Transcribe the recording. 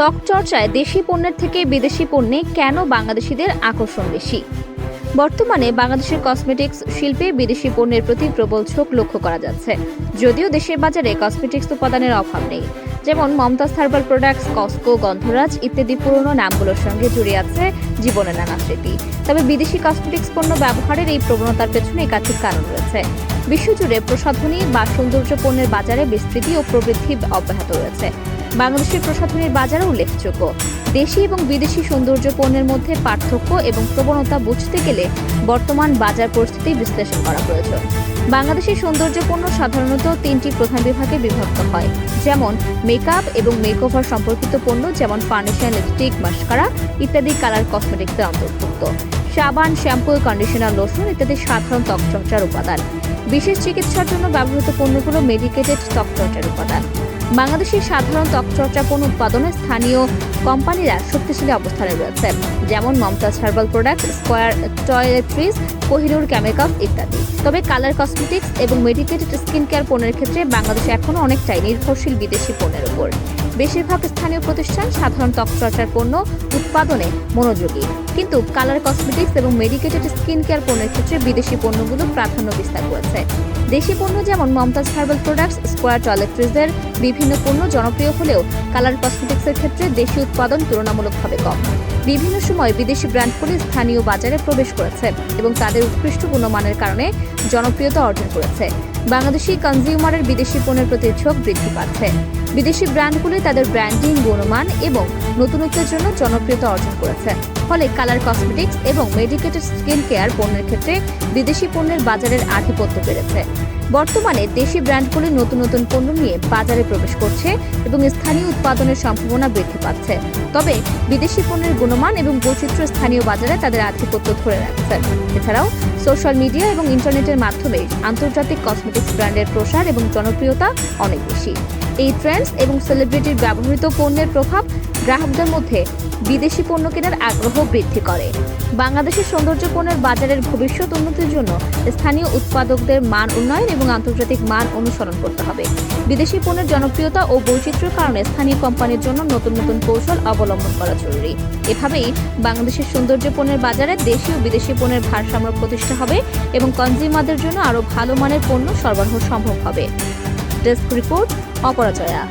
ত্বক চর্চায় দেশি পণ্যের থেকে বিদেশি পণ্যে কেন বাংলাদেশিদের আকর্ষণ বেশি? বর্তমানে বাংলাদেশের কসমেটিক্স শিল্পে বিদেশি পণ্যের প্রতি প্রবল ঝোঁক লক্ষ্য করা যাচ্ছে। যদিও দেশের বাজারে কসমেটিক্স উপাদানের অভাব নেই। যেমন মমতাজ হার্বাল প্রোডাক্টস কস্কো গন্ধরাজ ইত্যাদি পুরনো নামগুলোর সঙ্গে জুড়ে আছে জীবনের নানা স্মৃতি। তবে বিদেশি কসমেটিক্স পণ্য ব্যবহারের এই প্রবণতার পেছনে একাধিক কারণ রয়েছে। বিশ্বজুড়ে প্রসাধনী বা সৌন্দর্য পণ্যের বাজারে বিস্তৃতি ও প্রবৃদ্ধি অব্যাহত রয়েছে। বাংলাদেশের প্রসাধনীর বাজারও উল্লেখযোগ্য। দেশি এবং বিদেশি সৌন্দর্য পণ্যের মধ্যে পার্থক্য এবং প্রবণতা বুঝতে গেলে বর্তমান বাজার পরিস্থিতি বিশ্লেষণ করা প্রয়োজন। বাংলাদেশের সৌন্দর্য পণ্য সাধারণত তিনটি প্রধান বিভাগে বিভক্ত হয়, যেমন মেকআপ এবং মেকওভার সম্পর্কিত পণ্য, যেমন ফাউন্ডেশন লিপস্টিক, মাস্কারা ইত্যাদি কালার কসমেটিক্সের অন্তর্ভুক্ত। সাবান, শ্যাম্পু কন্ডিশনার লোশন ইত্যাদি সাধারণ ত্বকচর্চার উপাদান। বিশেষ চিকিৎসার জন্য ব্যবহৃত পণ্যগুলো মেডিকেটেড ত্বকচর্চার উপাদান। বাংলাদেশের সাধারণ ত্বকচর্চা পণ্য উৎপাদনে স্থানীয় কোম্পানিরা শক্তিশালী অবস্থানে রয়েছে, যেমন Momtaz herbal product Square toiletries Kohinoor chemicals ইত্যাদি। তবে কালার কসমেটিক্স এবং মেডিকেটেড স্কিন কেয়ার পণ্যের ক্ষেত্রে বাংলাদেশ এখনও অনেকটাই নির্ভরশীল বিদেশি পণ্যের উপর। বেশিরভাগ স্থানীয় প্রতিষ্ঠান সাধারণ ত্বকচর্চার পণ্য, উৎপাদনে মনোযোগী। কিন্তু কালার কসমেটিক্স এবং মেডিকেটেড স্কিন কেয়ার পণ্যের ক্ষেত্রে বিদেশি পণ্যগুলো প্রাধান্য বিস্তার করেছে। দেশি পণ্য যেমন মমতাজ হার্বাল প্রোডাক্টস, স্কোয়ার টয়লেট্রিজের বিভিন্ন পণ্য জনপ্রিয় হলেও কালার কসমেটিক্সের ক্ষেত্রে দেশি উৎপাদন তুলনামূলকভাবে কম। বিভিন্ন সময় বিদেশি ব্র্যান্ডগুলি স্থানীয় বাজারে প্রবেশ করেছে এবং তাদের উৎকৃষ্ট গুণমানের কারণে জনপ্রিয়তা অর্জন করেছে। বাংলাদেশি কনজিউমারের বিদেশি পণ্যের প্রতি ঝোঁক বৃদ্ধি পাচ্ছে। বিদেশি ব্র্যান্ডগুলি তাদের ব্র্যান্ডিং, গুণমান এবং নতুনত্বের জন্য জনপ্রিয়তা অর্জন করেছে। ফলে কালার কসমেটিক্স এবং মেডিকেটেড স্কিন কেয়ার পণ্যের ক্ষেত্রে বিদেশি পণ্যের বাজারের আধিপত্য বেড়েছে। বর্তমানে দেশি ব্র্যান্ডগুলি নতুন নতুন পণ্য নিয়ে বাজারে প্রবেশ করছে এবং স্থানীয় উৎপাদনের সম্ভাবনা বৃদ্ধি পাচ্ছে। তবে বিদেশি পণ্যের গুণমান এবং বৈচিত্র্য স্থানীয় বাজারে তাদের আধিপত্য ধরে রাখছে। এছাড়াও সোশ্যাল মিডিয়া এবং ইন্টারনেটের মাধ্যমে আন্তর্জাতিক কসমেটিক্স ব্র্যান্ডের প্রসার এবং জনপ্রিয়তা অনেক বেশি। এই ট্রেন্ডস এবং সেলিব্রিটির ব্যবহৃত পণ্যের প্রভাব গ্রাহকদের মধ্যে বিদেশি পণ্য কেনার আগ্রহ বৃদ্ধি করে। বাংলাদেশের সৌন্দর্য পণ্যের বাজারের ভবিষ্যৎ উন্নতির জন্য স্থানীয় উৎপাদকদের মান উন্নয়ন এবং আন্তর্জাতিক মান অনুসরণ করতে হবে। বিদেশি পণ্যের জনপ্রিয়তা ও বৈচিত্র্যের কারণে স্থানীয় কোম্পানির জন্য নতুন নতুন কৌশল অবলম্বন করা জরুরি। এভাবেই বাংলাদেশের সৌন্দর্য পণ্যের বাজারে দেশি ও বিদেশি পণ্যের ভারসাম্য প্রতিষ্ঠা হবে এবং কনজিউমারদের জন্য আরও ভালো মানের পণ্য সরবরাহ সম্ভব হবে। Desk report Aparajaya.